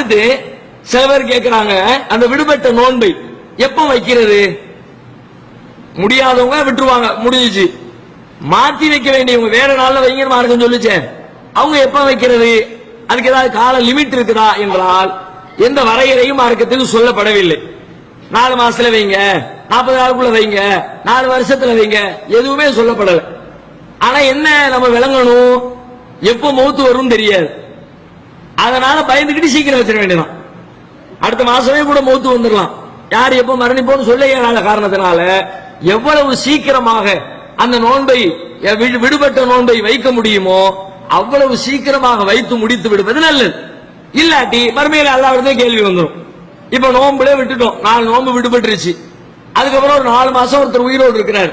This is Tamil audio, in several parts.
அடுத்து சில பேர் கேட்கிறாங்க அந்த விடுபட்ட நோன்பை எப்ப வைக்கிறது? முடியாதவங்க விட்டுருவாங்க முடிஞ்சுச்சு. மாத்தி வைக்க வேண்டியவங்க வேற நாள்ல வைங்க மார்க்கம் சொல்லிச்சேன் அவங்க எப்ப வைக்கிறது? அதுக்கு ஏதாவது கால லிமிட் இருக்குதா என்றால் எந்த வரையறையும் மார்க்கத்தில் சொல்லப்படவில்லை. நாலு மாசத்துல வைங்க நாற்பது நாளுக்குள்ள வைங்க நாலு வருஷத்துல வைங்க எதுவுமே சொல்லப்படல. ஆனா என்ன நம்ம விளங்கணும்? எப்போ மூத்து வரும் தெரியாது. அதனால பயந்துக்கிட்டு சீக்கிரம் வச்சிட வேண்டியதான் அடுத்த மாசமே கூட மூத்து வந்துடலாம். யார் எப்போ மரணிப்போம் சொல்ல இயலாத காரணத்தினால எவ்வளவு சீக்கிரமாக அந்த நோன்பை விடு- விடுபட்ட நோன்பை வைக்க முடியுமோ அவ்வளவு சீக்கிரமாக வைத்து முடித்து விடுவது நல்லது. இல்லாட்டி மறுமையில அல்லாவிடத்தே கேள்வி வந்துடும் இப்ப நோன்புல விட்டுட்டோம். நாலு நோன்பு விடுபட்டுருச்சு. அதுக்கப்புறம் ஒரு நாலு மாசம் ஒருத்தர் உயிரோடு இருக்கிறார்.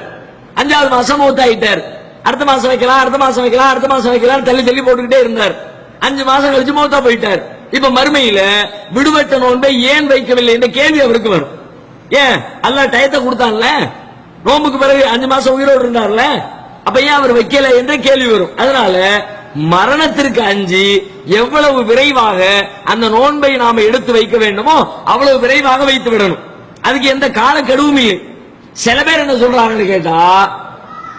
அஞ்சாவது மாசம் மூத்தாயிட்டார். அடுத்த மாசம் வைக்கலாம் அடுத்த மாசம் வைக்கலாம் அடுத்த மாசம் வைக்கலாம் தள்ளி தள்ளி போட்டுக்கிட்டே இருந்தார். அஞ்சு மாசம் கழிச்சு மௌத்தா போயிட்டார். இப்ப மறுமையில விடுபட்ட நோன்பை ஏன் வைக்கவில்லை என்ற கேள்வி அவருக்கு வரும். ஏன்? அல்ல டயத்தை கொடுத்தான்ல? நோம்புக்கு பிறகு அஞ்சு மாசம் உயிரோடு இருந்தார்ல? அப்ப ஏன் அவர் வைக்கல என்ற கேள்வி வரும். அதனால மரணத்திற்கு அஞ்சி எவ்வளவு விரைவாக அந்த நோன்பை நாம எடுத்து வைக்க வேண்டுமோ அவ்வளவு விரைவாக வைத்து விடணும். அதுக்கு எந்த காலக்கெடுவும் இல்லை. சில பேர் என்ன சொல்றாங்கன்னு கேட்டா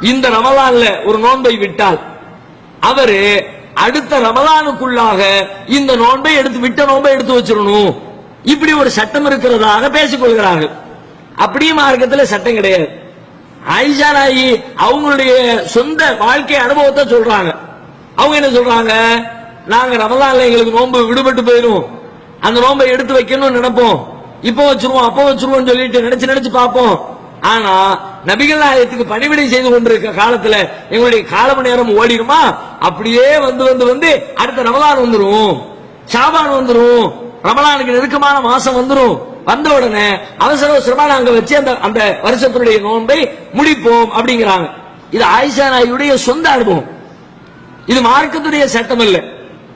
இந்த ரமலான்ல ஒரு நோன்பை விட்டால் அவரு அடுத்த ரமலானுக்குள்ளாக இந்த நோன்பை எடுத்து விட்ட நோன்பை எடுத்து வச்சிடணும். இப்படி ஒரு சட்டம் இருக்கிறதாக பேசிக் கொள்கிறார்கள். அப்படியும் மார்க்கத்துல சட்டம் கிடையாது. ஆயிஷா நாயி அவங்களுடைய சொந்த வாழ்க்கை அனுபவத்தை சொல்றாங்க. அவங்க என்ன சொல்றாங்க? நாங்க ரமலான்ல எங்களுக்கு நோன்பு விடுபட்டு போயிடும் அந்த நோன்பை எடுத்து வைக்கணும்னு நினைப்போம். இப்போ வச்சிருவோம் அப்போ வச்சிருவோம் சொல்லிட்டு நினைச்சு நினைச்சு பார்ப்போம். ஆனா நபிகள் ஆயத்துக்கு பணிவிடை செய்து கொண்டிருக்க காலத்துல எங்களுடைய கால நேரம் ஓடிடுமா? அப்படியே வந்து வந்து வந்து அடுத்த ரமலான் வந்துடும் சாபான் வந்துடும் ரமலானுக்கு நெருக்கமான மாசம் வந்துடும் வந்த உடனே அவசர அவசரமா நாங்க வச்சு அந்த அந்த வருஷத்தினுடைய நோன்பை முடிப்போம் அப்படிங்கிறாங்க. இது ஆயிஷா நாயுடைய சொந்த அனுபவம். இது மார்க்கத்துடைய சட்டம் இல்ல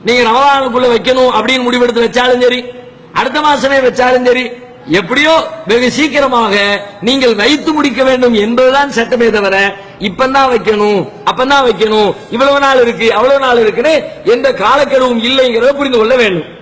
நீங்க ரமலானுக்குள்ள வைக்கணும் அப்படின்னு முடிவெடுத்து வச்சாலும் சரி அடுத்த மாசமே வச்சாலும் சரி எப்படியோ வெகு சீக்கிரமாக நீங்கள் வைத்து முடிக்க வேண்டும் என்பதுதான் சட்டமே தவிர இப்பதான் வைக்கணும் அப்பதான் வைக்கணும் இவ்வளவு நாள் இருக்கு அவ்வளவு நாள் இருக்குன்னு எந்த காலக்கெடுவும் இல்லைங்கிறத புரிந்து கொள்ள வேண்டும்.